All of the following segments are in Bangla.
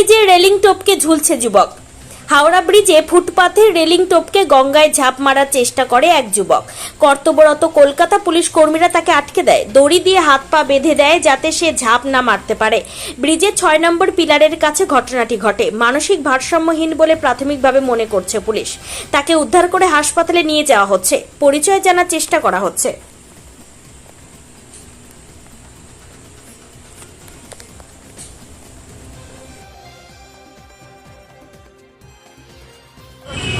ব্রিজে রেলিং টপকে ঝুলছে যুবক। হাওড়া ব্রিজে ফুটপাথের রেলিং টপকে গঙ্গায় ঝাঁপ মারার চেষ্টা করে এক যুবক। কর্তব্যরত কলকাতা পুলিশ কর্মীরা তাকে আটকে দেয়। দড়ি দিয়ে হাত পা বেঁধে দেয় যাতে সে ঝাঁপ না মারতে পারে। ব্রিজের ছয় নম্বর পিলারের কাছে ঘটনাটি ঘটে। মানসিক ভারসাম্যহীন বলে প্রাথমিকভাবে মনে করছে পুলিশ। তাকে উদ্ধার করে হাসপাতালে নিয়ে যাওয়া হচ্ছে। পরিচয় জানার চেষ্টা করা হচ্ছে। Yeah.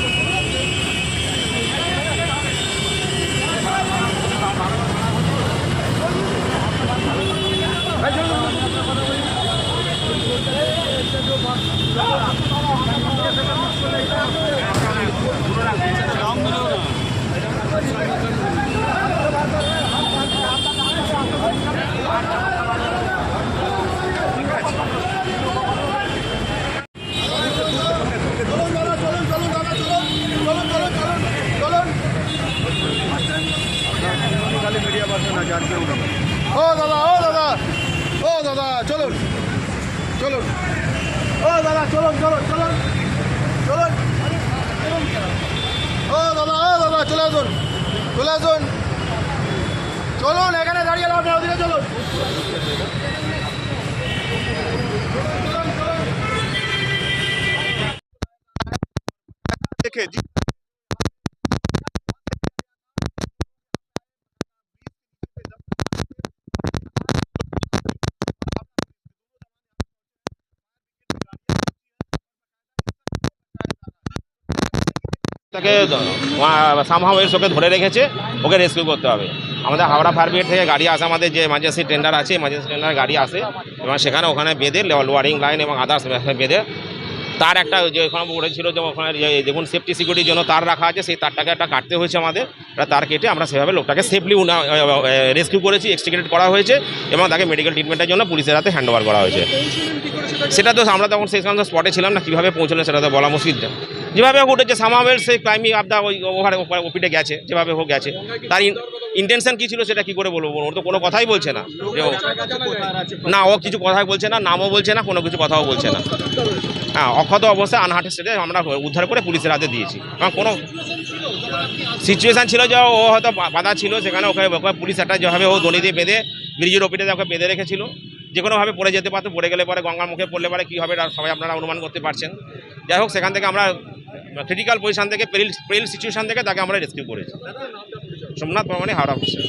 ও দাদা ও দাদা ও দাদা, চলুন চলুন। ও দাদা, চলুন চলুন চলুন চলুন। ও দাদা ও দাদা, চলে আসুন চলে আসুন। চলুন, এখানে দাঁড়িয়ে লাভ নেই, ওদিকে চলুন। দেখে তাকে সামহাও এর ধরে রেখেছে, ওকে রেস্কিউ করতে হবে। আমাদের হাওড়া ফায়ার ব্রিগেড থেকে গাড়ি আসে, আমাদের যে এমার্জেন্সি টেন্ডার আছে এমার্জেন্সি টেন্ডার গাড়ি আসে, এবং সেখানে ওখানে বেঁধে লোয়ারিং লাইন এবং আদার্স বেঁধে, তার একটা যে ওখানে উড়েছিল যে ওখানে দেখুন সেফটি সিকিউরিটির জন্য তার রাখা আছে, সেই তারটাকে একটা কাটতে হয়েছে আমাদের তার কেটে আমরা সেভাবে লোকটাকে সেফলি রেস্কিউ করেছি এক্সট্রিকেট করা হয়েছে, এবং তাকে মেডিকেল ট্রিটমেন্টের জন্য পুলিশের হাতে হ্যান্ড করা হয়েছে। সেটা তো আমরা তখন সেই সময় স্পটে ছিলাম না, কীভাবে পৌঁছলেন সেটা তো বলা মুশকিল। যেভাবে হোক উঠেছে সামামের সেই ক্লাইম্বিং আপ দা ওই ওভারে ওপিটে গেছে, যেভাবে হোক গেছে। তার ইন্টেনশন কী ছিল সেটা কী করে বলব ওর তো কোনো কথাই বলছে না। না, ও কিছু কথাই বলছে না, নামও বলছে না, কোনো কিছু কথাও বলছে না। হ্যাঁ অক্ষত অবস্থায় আনহাটের স্টেটে আমরা উদ্ধার করে পুলিশের হাতে দিয়েছি। কারণ কোনো সিচুয়েশান ছিল যে ও হয়তো বাধা ছিল, সেখানে ওকে পুলিশ একটা যেভাবে ও দড়ি দিয়ে বেঁধে ব্রিজের ওপিটে ওকে বেঁধে রেখেছিল। যে কোনোভাবে পড়ে যেতে পারতো, পড়ে গেলে পরে গঙ্গার মুখে পড়লে পরে কী হবে সবাই আপনারা অনুমান করতে পারছেন। যাই হোক, সেখান থেকে আমরা ক্রিটিক্যাল পজিশন থেকে পেরিল পেরিল সিচুয়েশন থেকে তাকে আমরা রেস্কিউ করেছি। সোমনাথ প্রমাণে হাওড়া অফিসে